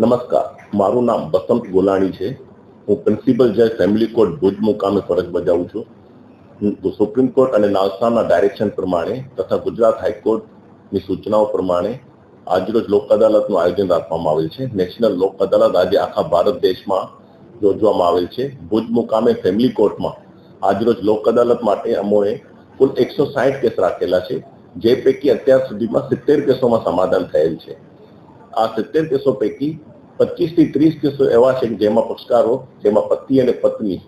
નમસ્કાર, મારું નામ બસંત ગોલાણી છે. હું પ્રિન્સિપલ જજ ફેમિલી કોર્ટ ભુજ મુકામે ફરજ બજાવું છું. સુપ્રીમ કોર્ટ અને નાલસાના ડાયરેક્શન પ્રમાણે તથા ગુજરાત હાઈકોર્ટની સૂચનાઓ પ્રમાણે આજરોજ લોક અદાલતનું આયોજન રાખવામાં આવેલ છે. નેશનલ લોક અદાલત આજે આખા ભારત દેશમાં યોજવામાં આવેલ છે. ભુજ મુકામે ફેમિલી કોર્ટમાં આજરોજ લોક અદાલત માટે અમોએ કુલ એકસો સાઠ કેસ રાખેલા છે, જે પૈકી અત્યાર સુધીમાં સિત્તેર કેસોમાં સમાધાન થયેલ છે. આ સિત્તેર કેસો પૈકી પચીસથી ત્રીસ કેસો એવા છે કે જેમાં પક્ષકારો, જેમાં પતિ અને પત્ની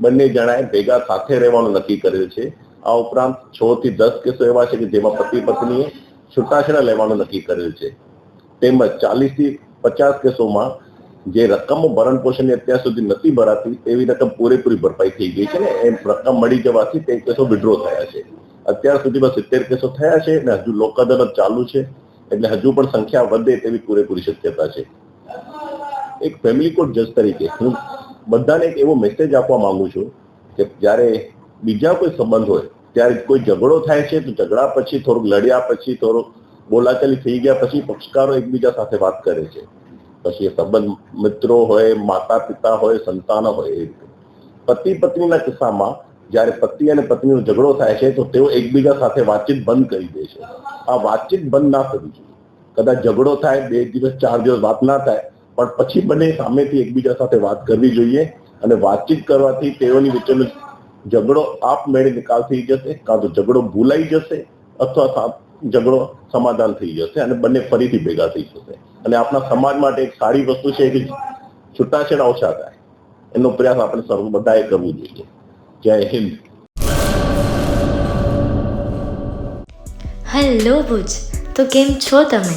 બંને જણાએ ભેગા સાથે રહેવાનું નક્કી કરેલ છે. આ ઉપરાંત છ થી દસ કેસો એવા છે કે જેમાં પતિ, પત્નીએ છૂટાછેડા લેવાનું નક્કી કરેલ છે. તેમજ ચાલીસથી પચાસ કેસોમાં જે રકમ ભરણ પોષણની અત્યાર સુધી નથી ભરાતી, એવી રકમ પૂરેપૂરી ભરપાઈ થઈ ગઈ છે ને એ રકમ મળી જવાથી તે કેસો વિડ્રો થયા છે. અત્યાર સુધીમાં સિત્તેર કેસો થયા છે અને હજુ લોક અદાલત ચાલુ છે, એટલે હજુ પણ સંખ્યા વધે તેવી પૂરેપૂરી શક્યતા છે. એક ફેમિલી કોર્ટ જજ તરીકે હું બધાને એક એવો મેસેજ આપવા માંગુ છું કે જ્યારે બીજા કોઈ સંબંધ હોય, ત્યારે કોઈ ઝઘડો થાય છે, તો ઝઘડા પછી થોડુંક લડ્યા પછી થોડુંક બોલાચાલી થઈ ગયા પછી પક્ષકારો એકબીજા સાથે વાત કરે છે. પછી સંબંધ મિત્રો હોય માતા પિતા હોય, સંતાનો હોય એ પતિ પત્નીના કિસ્સામાં જ્યારે પતિ અને પત્નીનો ઝઘડો થાય છે, તો તેઓ એકબીજા સાથે વાતચીત બંધ કરી દે છે. આ વાતચીત બંધ ના કરવી જોઈએ. કદાચ ઝઘડો થાય, બે દિવસ, ચાર દિવસ વાત ના થાય પણ પછી બંને સામેથી એકબીજા સાથે વાત કરવી જોઈએ અને વાતચીત કરવાથી તેઓની વચ્ચેનો ઝઘડો આપમેળે નિકાલ થઈ જશે, કાં તો ઝઘડો ભૂલાઈ જશે અથવા ઝઘડો સમાધાન થઈ જશે અને બંને ફરીથી ભેગા થઈ જશે. અને આપણા સમાજ માટે એક સારી વસ્તુ છે કે છૂટાછેડા ઓછા થાય. એનો પ્રયાસ આપણે સર્વ બધાએ કરવું જોઈએ. જય હિન્દ. હેલો ભુજ, તો કેમ છો તમે?